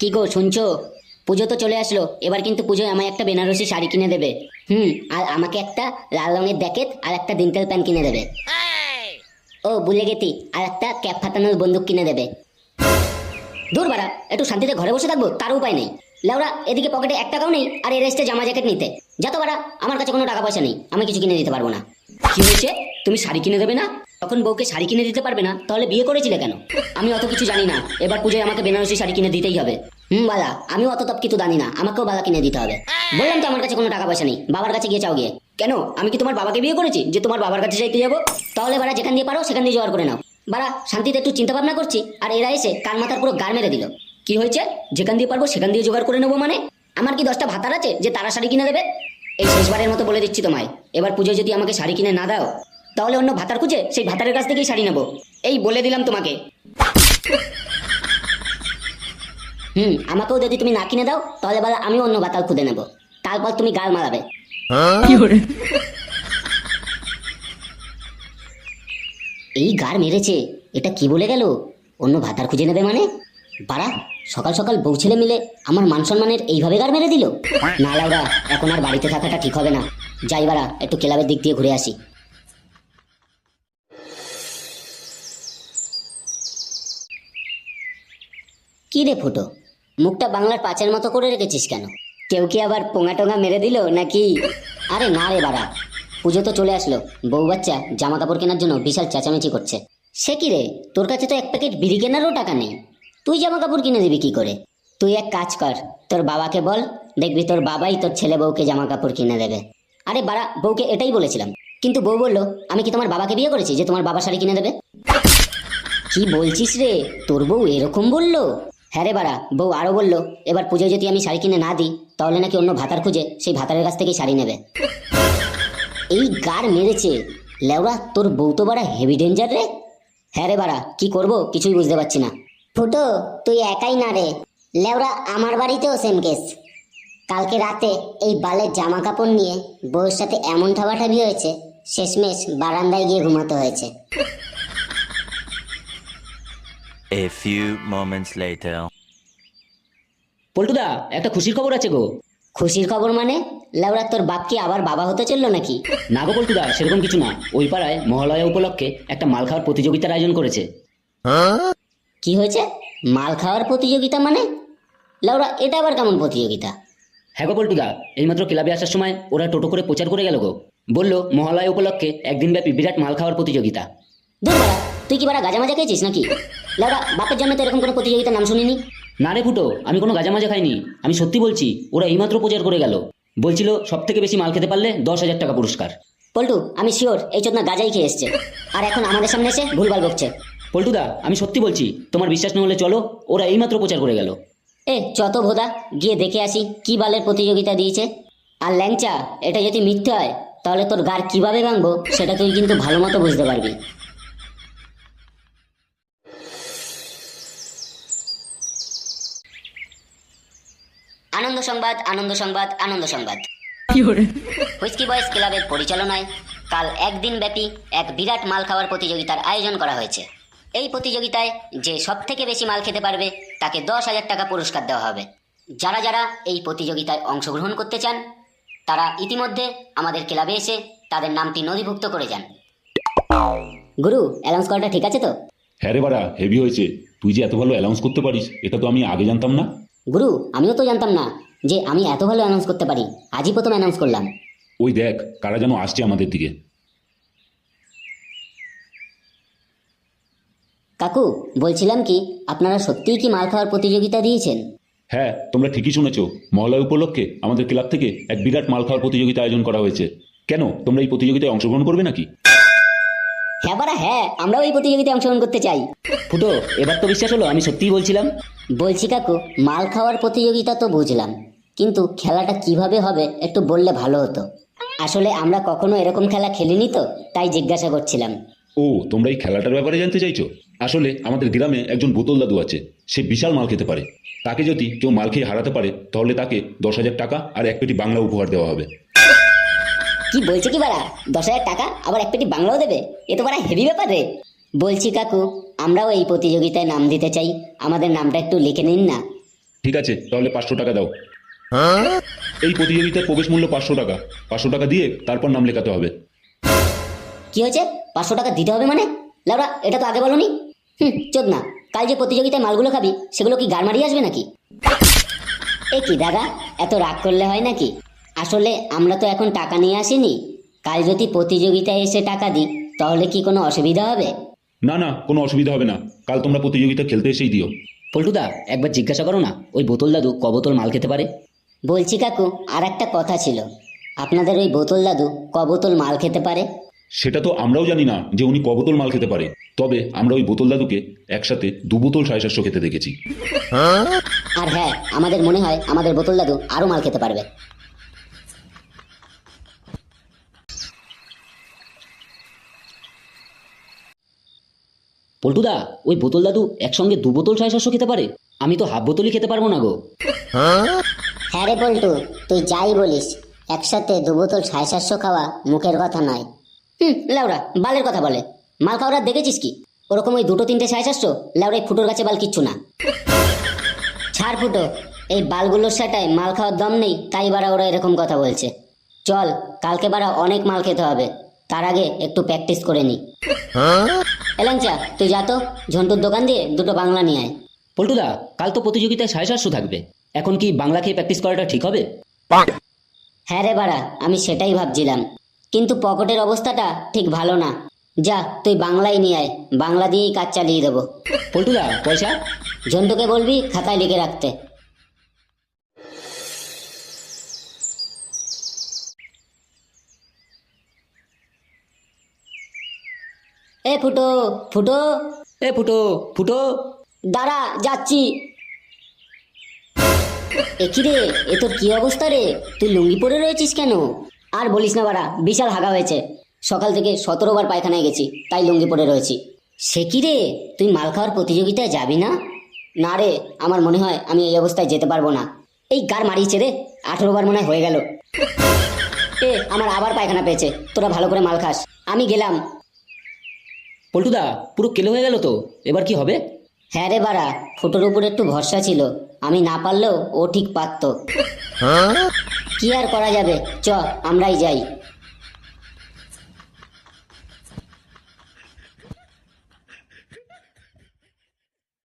কি গো, শুনছো? পুজো তো চলে আসলো। এবার কিন্তু পুজোয় আমায় একটা বেনারসি শাড়ি কিনে দেবে। হুম, আর আমাকে একটা লাল রঙের জ্যাকেট আর একটা দিনকেল প্যান্ট কিনে দেবে। ও, ভুলে গেছি। আর একটা ক্যাপ ফাটানোর বন্দুক কিনে দেবে। দূর বাড়া, একটু শান্তিতে ঘরে বসে থাকব, তার উপায় নেই। লেওরা এদিকে পকেটে এক টাকাও নেই আর এর এসছে জামা জ্যাকেট নিতে। যত বাড়া, আমার কাছে কোনো টাকা পয়সা নেই, আমি কিছু কিনে দিতে পারব না। কি হয়েছে? তুমি শাড়ি কিনে দেবে না? তখন বউকে শাড়ি কিনে দিতে পারবে না, তাহলে বিয়ে করেছিলে কেন? আমি অত কিছু জানি না, এবার পুজোয় আমাকে বেনারসি শাড়ি কিনে দিতেই হবে। হুম, বালা আমি অত তপ কিছু জানি না, আমাকেও বালা কিনে দিতে হবে। বললাম তো আমার কাছে কোনো টাকা পয়সা নেই, বাবার কাছে গিয়ে চাও গিয়ে। কেন? আমি কি তোমার বাবাকে বিয়ে করেছি? যে তোমার বাবার কাছে চাইতে যাব? তাহলে বাড়া, যেখান দিয়ে পারো, সেখান দিয়ে জোগাড় করে নাও। বাড়া, শান্তিতে একটু চিন্তা ভাবনা করছি, আর এরা এসে কান মাথার পুরো গার মেরে দিল। কি হয়েছে? যেখান দিয়ে পারব সেখান দিয়ে জোগাড় করে নেব মানে? আমার কি দশটা ভাতার আছে যে তারা শাড়ি কিনে দেবে? এই শেষবারের মতো বলে দিচ্ছি তোমায়। এবার পুজোয় যদি আমাকে শাড়ি কিনে না দাও তাহলে অন্য ভাতার খুঁজে সেই ভাতারের কাছ থেকেই শাড়ি নেব। এই বলে দিলাম তোমাকে। হুম আমাকেও যদি তুমি না কিনে দাও তাহলে বলে আমিও অন্য ভাতার খুঁজে নেব। তারপর তুমি গাল মারাবে। এই গার মেরেছে। এটা কি বলে গেল? অন্য ভাতার খুঁজে নেবে মানে? বাড়া সকাল সকাল বউ ছেলে মিলে আমার মান সম্মানের এইভাবে গার মেরে দিল? না লাউরা, এখন আর বাড়িতে থাকাটা ঠিক হবে না। যাই বাড়া, একটু ক্লাবের দিক দিয়ে ঘুরে আসি। কি রে ফুটো, মুখটা বাংলার পাঁচের মতো করে রেখেছিস কেন? কেউ কি আবার পোঙা টোঙা মেরে দিল নাকি? আরে না রে বাড়া, পুজো তো চলে আসলো। বউ বাচ্চা জামা কাপড় কেনার জন্য বিশাল চেঁচামেচি করছে। সে কি রে, তোর কাছে তো এক প্যাকেট বিড়ি কেনারও টাকা নেই। তুই জামা কাপড় কিনে দিবি কি করে? তুই এক কাজ কর, তোর বাবাকে বল, দেখবি তোর বাবাই তোর ছেলে বউকে জামা কাপড় কিনে দেবে। আরে বাড়া, বউকে এটাই বলেছিলাম, কিন্তু বউ বলল, আমি কি তোমার বাবাকে বিয়ে করেছি যে তোমার বাবা শাড়ি কিনে দেবে? কি বলছিস রে, তোর বউ এরকম বলল? হ্যাঁ রে বাড়া, বউ আরও বলল, এবার পুজোয় যদি আমি শাড়ি কিনে না দিই, তাহলে নাকি অন্য ভাতার খুঁজে সেই ভাতারের কাছ থেকেই শাড়ি নেবে। এই গার মেরেছে। লেওরা তোর বউ তো বাড়া হেভি ডেঞ্জার রে। হ্যাঁ রে বাড়া, কি করব, কিছুই বুঝতে পারছি না। ফুটো তুই একাই না রে। লেওরা আমার বাড়িতেও সেম কেস কালকে রাতে এই বালের জামা কাপড় নিয়ে বউয়ের সাথে এমন ঠাবাঠাবি হয়েছে শেষমেশ বারান্দায় গিয়ে ঘুমাতে হয়েছে। A few moments later. পল্টুদা একটা খুশির খবর আছে গো। খুশির খবর মানে? লেওরা তোর বাপ কি আবার বাবা হতে চলল নাকি? না গো পল্টুদা সেরকম কিছু না। ওই পাড়ায় মহালয়া উপলক্ষে একটা মাল খাওয়ার প্রতিযোগিতার আয়োজন করেছে। কি হয়েছে? মাল খাওয়ার প্রতিযোগিতা মানে? লেওরা এটা আবার কেমন প্রতিযোগিতা? হ্যাঁ গো পল্টুদা এইমাত্র ক্লাবে আসার সময় ওরা টোটো করে প্রচার করে গেল গো। বলল মহালয় উপলক্ষে একদিন ব্যাপী বিরাট মাল খাওয়ার প্রতিযোগিতা। দূর তুই কি বাড়া গাজা মাজা খেয়েছিস নাকি? লেওরা বাপের জন্য তো এরকম কোনো প্রতিযোগিতার নাম শুনিনি? না রে ফুটো আমি কোনো গাজা মাজা খাইনি। আমি সত্যি বলছি ওরা এইমাত্র প্রচার করে গেল। বলছিল সব থেকে বেশি মাল খেতে পারলে দশ হাজার টাকা পুরস্কার। পল্টু আমি শিওর এই চোদনা গাজাই খেয়ে এসছে। আর এখন আমাদের সামনে এসে ভুলভাল বকছে। পল্টুদা আমি সত্যি বলছি তোমার বিশ্বাস না হলে চলো ওরা এইমাত্র প্রচার করে গেল। এ যত ভোদা গিয়ে দেখে আসি কি বালের প্রতিযোগিতা দিয়েছে। আর ল্যাংচা এটা যদি মিথ্যে হয় তাহলে তোর গার কীভাবে ভাঙবো সেটা তুই কিন্তু ভালো মতো বুঝতে পারবি। আনন্দ সংবাদ আনন্দ সংবাদ আনন্দ সংবাদ। হুইস্কি বয়েস ক্লাবের পরিচালনায় কাল একদিন ব্যাপী এক বিরাট মাল খাওয়ার প্রতিযোগিতার আয়োজন করা হয়েছে। এই প্রতিযোগিতায় যে সব থেকে বেশি মাল খেতে পারবে তাকে দশ হাজার টাকা পুরস্কার দেওয়া হবে। যারা যারা এই প্রতিযোগিতায় অংশগ্রহণ করতে চান তারা ইতিমধ্যে আমাদের ক্লাবে এসে তাদের নামটি নথিভুক্ত করে যান। গুরু অ্যানাউন্স করাটা ঠিক আছে তো? হ্যাঁ রে বাড়া হেভি হয়েছে। তুই যে এত ভালো অ্যানাউন্স করতে পারিস এটা তো আমি আগে জানতাম না। গুরু আমিও তো জানতাম না যে আমি এত ভালো অ্যানাউন্স করতে পারি। আজই প্রথম অ্যানাউন্স করলাম। ওই দেখ কারা যেন আসছে আমাদের দিকে। কাকু বলছিলাম কি আপনারা সত্যিই কি মাল খাওয়ার প্রতিযোগিতা দিয়েছেন? হ্যাঁ তোমরা ঠিকই শুনেছো। মহলয় উপলক্ষে আমাদের ক্লাব থেকে এক বিরাট মাল খাওয়ার প্রতিযোগিতা আয়োজন করা হয়েছে। কেন তোমরা এই প্রতিযোগিতায় অংশগ্রহণ করবে নাকি? হ্যাঁ বারা হ্যাঁ আমরাও এই প্রতিযোগিতায় অংশগ্রহণ করতে চাই। ফুটো এবার তো বিশ্বাস হলো আমি সত্যিই বলছিলাম। বলছি কাকু মাল খাওয়ার প্রতিযোগিতা তো বুঝলাম কিন্তু খেলাটা কীভাবে হবে একটু বললে ভালো হতো। আসলে আমরা কখনো এরকম খেলা খেলিনি তো তাই জিজ্ঞাসা করছিলাম। ও তোমরা এই খেলাটার ব্যাপারে জানতে চাইছো? আসলে আমাদের গ্রামে একজন বোতল দাদু আছে সে বিশাল মাল খেতে পারে। তাকে যদি কেউ মাল খেয়ে হারাতে পারে তাহলে তাকে দশ হাজার টাকা আর এক পেটি বাংলা উপহার দেওয়া হবে। কি বলছে কি বাড়া? দশ হাজার টাকা আবার এক পেটি বাংলাও দেবে? এ তো বাড়া হেভি ব্যাপার রে। বলছি কাকু আমরাও এই প্রতিযোগিতায় নাম দিতে চাই। আমাদের নামটা একটু লিখে নিন না। ঠিক আছে তাহলে পাঁচশো টাকা দাও। এই প্রতিযোগিতার প্রবেশ মূল্য পাঁচশো টাকা। পাঁচশো টাকা দিয়ে তারপর নাম লেখাতে হবে। কি হয়েছে? পাঁচশো টাকা দিতে হবে মানে? লাউরা এটা তো আগে বলনি। হুম চোদ না। কাল যে প্রতিযোগিতায় মালগুলো খাবি সেগুলো কি গার মারিয়ে আসবে নাকি? এ কি দাদা এত রাগ করলে হয় নাকি? আসলে আমরা তো এখন টাকা নিয়ে আসিনি। কাল যদি প্রতিযোগিতায় এসে টাকা দিই তাহলে কি কোনো অসুবিধা হবে? না না কোনো অসুবিধা হবে না। কাল তোমরা প্রতিযোগিতা খেলতে এসেই দিও। পল্টুদা একবার জিজ্ঞাসা করো না ওই বোতল দাদু ক বোতল মাল খেতে পারে? বলছি কাকু আর একটা কথা ছিল। আপনাদের ওই বোতল দাদু ক বোতল মাল খেতে পারে? সেটা তো আমরাও জানি না যে উনি ক বোতল মাল খেতে পারে। তবে আমরা ওই বোতল দাদুকে একসাথে দু বোতল সাড়ে সাতশো খেতে দেখেছি। আর হ্যাঁ আমাদের মনে হয় আমাদের বোতল দাদু আরও মাল খেতে পারবে। পল্টুদা ওই বোতল দাদু একসঙ্গে দু বোতল সাড়ে সাতশো খেতে পারে? আমি তো হাফ বোতলই খেতে পারব না গো। হ্যাঁ রে পল্টু তুই যাই বলিস একসাথে দু বোতল সাড়ে সাতশো খাওয়া মুখের কথা নয়। হুম লাউরা বালের কথা বলে। মাল খাওয়ারা দেখেছিস কি? ওরকম ওই দুটো তিনটে সাইজ আসছো লাউরা এই ফুটোর কাছে বাল কিচ্ছু না। ছাড় ফুটো এই বালগুলোর সাটায় মাল খাওয়ার দম নেই তাই বারা ওরা এরকম কথা বলছে। চল কালকে বারা অনেক মাল খেতে হবে তার আগে একটু প্র্যাকটিস করে নি। এলাংচা তুই যা তো ঝন্টুর দোকান দিয়ে দুটো বাংলা নিয়ে আয়। পল্টুদা কাল তো প্রতিযোগিতায় সাড়ে সাতশো থাকবে। এখন কি বাংলা খেয়ে প্র্যাকটিস করাটা ঠিক হবে? হ্যাঁ রে বাড়া আমি সেটাই ভাবছিলাম। কিন্তু পকেটের অবস্থাটা ঠিক ভালো না। যা তুই বাংলায় নিয়ে আয়। বাংলা দিয়েই কাজ চালিয়ে দেবো। পল্টুদা পয়সা? জন্টুকে বলবি খাতায় লিখে রাখতে। এ ফুটো ফুটো। এ ফুটো ফুটো। দাঁড়া যাচ্ছি। এ কি রে এ তোর কি অবস্থা রে? তুই লুঙ্গি পরে রয়েছিস কেন? আর বলিস না বাড়া বিশাল হাগা হয়েছে। সকাল থেকে সতেরো বার পায়খানায় গেছি তাই লুঙ্গি পরে রয়েছি। সে কি রে? তুই মাল খাওয়ার প্রতিযোগিতায় যাবি না? না রে আমার মনে হয় আমি এই অবস্থায় যেতে পারব না। এই গার মারিয়েছে রে আঠেরো বার মনে হয় হয়ে গেল। এ আমার আবার পায়খানা পেয়েছে তোরা ভালো করে মাল খাস। আমি গেলাম। পল্টুদা পুরো কেলো হয়ে গেল তো? এবার কি হবে? হ্যাঁ রে বাড়া ফুটোর উপর একটু ভরসা ছিল। আমি না পারলেও ও ঠিক পারত। কি আর করা যাবে? চ আমরাই যাই।